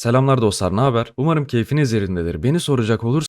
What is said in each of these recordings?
Selamlar dostlar, ne haber? Umarım keyfiniz yerindedir. Beni soracak olursa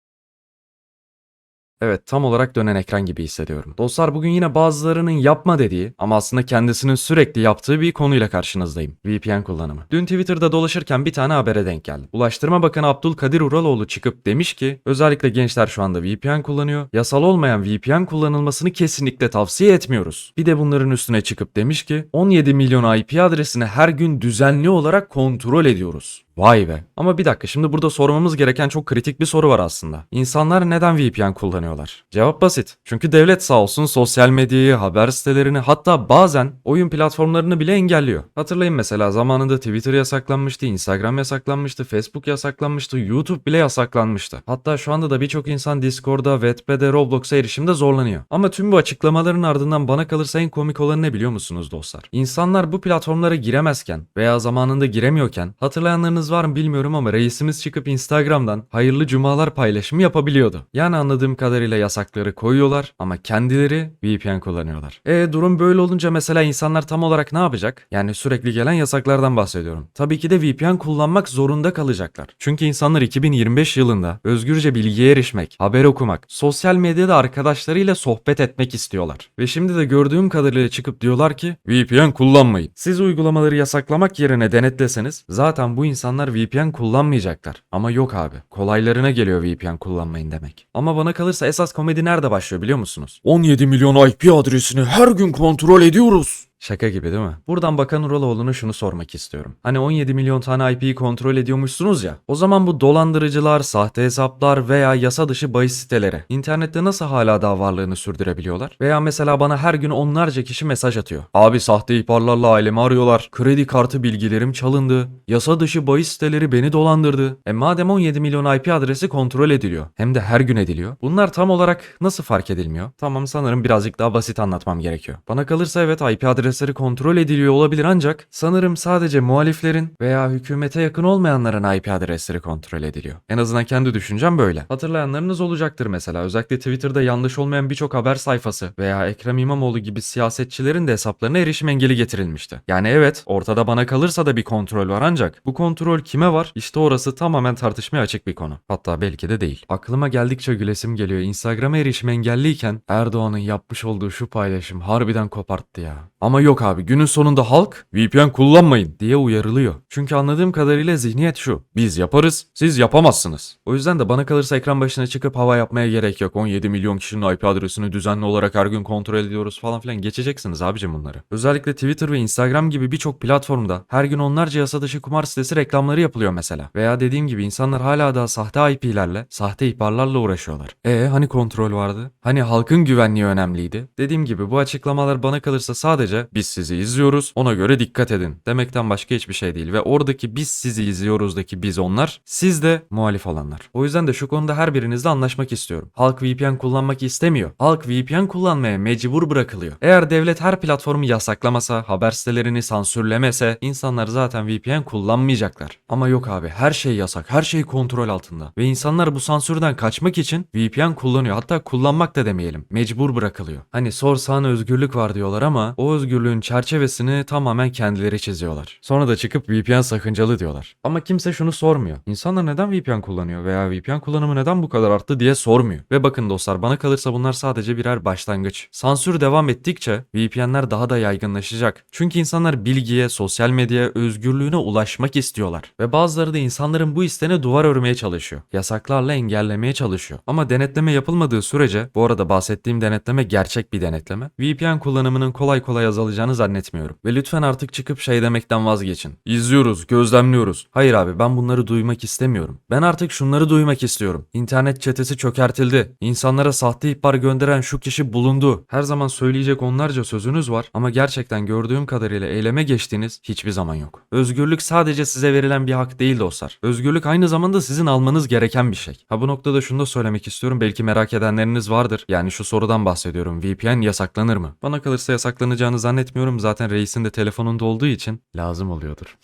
Evet, tam olarak dönen ekran gibi hissediyorum. Dostlar bugün yine bazılarının yapma dediği ama aslında kendisinin sürekli yaptığı bir konuyla karşınızdayım. VPN kullanımı. Dün Twitter'da dolaşırken bir tane habere denk geldim. Ulaştırma Bakanı Abdülkadir Uraloğlu çıkıp demiş ki özellikle gençler şu anda VPN kullanıyor. Yasal olmayan VPN kullanılmasını kesinlikle tavsiye etmiyoruz. Bir de bunların üstüne çıkıp demiş ki 17 milyon IP adresini her gün düzenli olarak kontrol ediyoruz. Vay be. Ama bir dakika şimdi burada sormamız gereken çok kritik bir soru var aslında. İnsanlar neden VPN kullanıyorlar? Cevap basit. Çünkü devlet sağ olsun sosyal medyayı, haber sitelerini hatta bazen oyun platformlarını bile engelliyor. Hatırlayın mesela zamanında Twitter yasaklanmıştı, Instagram yasaklanmıştı, Facebook yasaklanmıştı, YouTube bile yasaklanmıştı. Hatta şu anda da birçok insan Discord'da, Wattpad'e, Roblox'a erişimde zorlanıyor. Ama tüm bu açıklamaların ardından bana kalırsa en komik olan ne biliyor musunuz dostlar? İnsanlar bu platformlara giremezken veya zamanında giremiyorken hatırlayanlarınız var mı bilmiyorum ama reisimiz çıkıp Instagram'dan hayırlı cumalar paylaşımı yapabiliyordu. Yani anladığım kadarıyla yasakları koyuyorlar ama kendileri VPN kullanıyorlar. E durum böyle olunca mesela insanlar tam olarak ne yapacak? Yani sürekli gelen yasaklardan bahsediyorum. Tabii ki de VPN kullanmak zorunda kalacaklar. Çünkü insanlar 2025 yılında özgürce bilgiye erişmek, haber okumak, sosyal medyada arkadaşlarıyla sohbet etmek istiyorlar. Ve şimdi de gördüğüm kadarıyla çıkıp diyorlar ki VPN kullanmayın. Siz uygulamaları yasaklamak yerine denetleseniz zaten bu insanlar VPN kullanmayacaklar. Ama yok abi. Kolaylarına geliyor VPN kullanmayın demek. Ama bana kalırsa esas komedi nerede başlıyor biliyor musunuz? 17 milyon IP adresini her gün kontrol ediyoruz. Şaka gibi değil mi? Buradan Bakan Uraloğlu'na şunu sormak istiyorum. Hani 17 milyon tane IP'yi kontrol ediyormuşsunuz ya. O zaman bu dolandırıcılar, sahte hesaplar veya yasa dışı bahis siteleri internette nasıl hala daha varlığını sürdürebiliyorlar? Veya mesela bana her gün onlarca kişi mesaj atıyor. Abi sahte ihbarlarla ailemi arıyorlar. Kredi kartı bilgilerim çalındı. Yasa dışı bahis siteleri beni dolandırdı. E madem 17 milyon IP adresi kontrol ediliyor. Hem de her gün ediliyor. Bunlar tam olarak nasıl fark edilmiyor? Tamam sanırım birazcık daha basit anlatmam gerekiyor. Bana kalırsa evet IP adresi adresleri kontrol ediliyor olabilir ancak sanırım sadece muhaliflerin veya hükümete yakın olmayanların IP adresleri kontrol ediliyor. En azından kendi düşüncem böyle. Hatırlayanlarınız olacaktır mesela. Özellikle Twitter'da yanlış olmayan birçok haber sayfası veya Ekrem İmamoğlu gibi siyasetçilerin de hesaplarına erişim engeli getirilmişti. Yani evet ortada bana kalırsa da bir kontrol var ancak bu kontrol kime var? İşte orası tamamen tartışmaya açık bir konu. Hatta belki de değil. Aklıma geldikçe gülesim geliyor. Instagram'a erişim engelliyken Erdoğan'ın yapmış olduğu şu paylaşım harbiden koparttı ya. Ama yok abi günün sonunda halk VPN kullanmayın diye uyarılıyor. Çünkü anladığım kadarıyla zihniyet şu. Biz yaparız, siz yapamazsınız. O yüzden de bana kalırsa ekran başına çıkıp hava yapmaya gerek yok. 17 milyon kişinin IP adresini düzenli olarak her gün kontrol ediyoruz falan filan geçeceksiniz abicim bunları. Özellikle Twitter ve Instagram gibi birçok platformda her gün onlarca yasa dışı kumar sitesi reklamları yapılıyor mesela. Veya dediğim gibi insanlar hala daha sahte IP'lerle, sahte ihbarlarla uğraşıyorlar. E hani kontrol vardı? Hani halkın güvenliği önemliydi? Dediğim gibi bu açıklamalar bana kalırsa sadece biz sizi izliyoruz ona göre dikkat edin demekten başka hiçbir şey değil ve oradaki biz sizi izliyoruzdaki biz onlar siz de muhalif olanlar. O yüzden de şu konuda her birinizle anlaşmak istiyorum. Halk VPN kullanmak istemiyor. Halk VPN kullanmaya mecbur bırakılıyor. Eğer devlet her platformu yasaklamasa, haber sitelerini sansürlemese insanlar zaten VPN kullanmayacaklar. Ama yok abi her şey yasak, her şey kontrol altında. Ve insanlar bu sansürden kaçmak için VPN kullanıyor. Hatta kullanmak da demeyelim. Mecbur bırakılıyor. Hani sorsan özgürlük var diyorlar ama o özgürlüğün çerçevesini tamamen kendileri çiziyorlar. Sonra da çıkıp VPN sakıncalı diyorlar. Ama kimse şunu sormuyor. İnsanlar neden VPN kullanıyor veya VPN kullanımı neden bu kadar arttı diye sormuyor. Ve bakın dostlar bana kalırsa bunlar sadece birer başlangıç. Sansür devam ettikçe VPN'ler daha da yaygınlaşacak. Çünkü insanlar bilgiye, sosyal medyaya, özgürlüğüne ulaşmak istiyorlar. Ve bazıları da insanların bu isteğine duvar örmeye çalışıyor. Yasaklarla engellemeye çalışıyor. Ama denetleme yapılmadığı sürece, bu arada bahsettiğim denetleme gerçek bir denetleme, VPN kullanımının kolay kolay azalacağını zannetmiyorum. Ve lütfen artık çıkıp şey demekten vazgeçin. İzliyoruz, gözlemliyoruz. Hayır abi ben bunları duymak istemiyorum. Ben artık şunları duymak istiyorum. İnternet çetesi çökertildi. İnsanlara sahte ihbar gönderen şu kişi bulundu. Her zaman söyleyecek onlarca sözünüz var ama gerçekten gördüğüm kadarıyla eyleme geçtiğiniz hiçbir zaman yok. Özgürlük sadece size verilen bir hak değil dostlar. Özgürlük aynı zamanda sizin almanız gereken bir şey. Ha bu noktada şunu da söylemek istiyorum. Belki merak edenleriniz vardır. Yani şu sorudan bahsediyorum. VPN yasaklanır mı? Bana kalırsa yasaklanacağını zannetmiyorum. Zaten reisin de telefonunda olduğu için lazım oluyordur.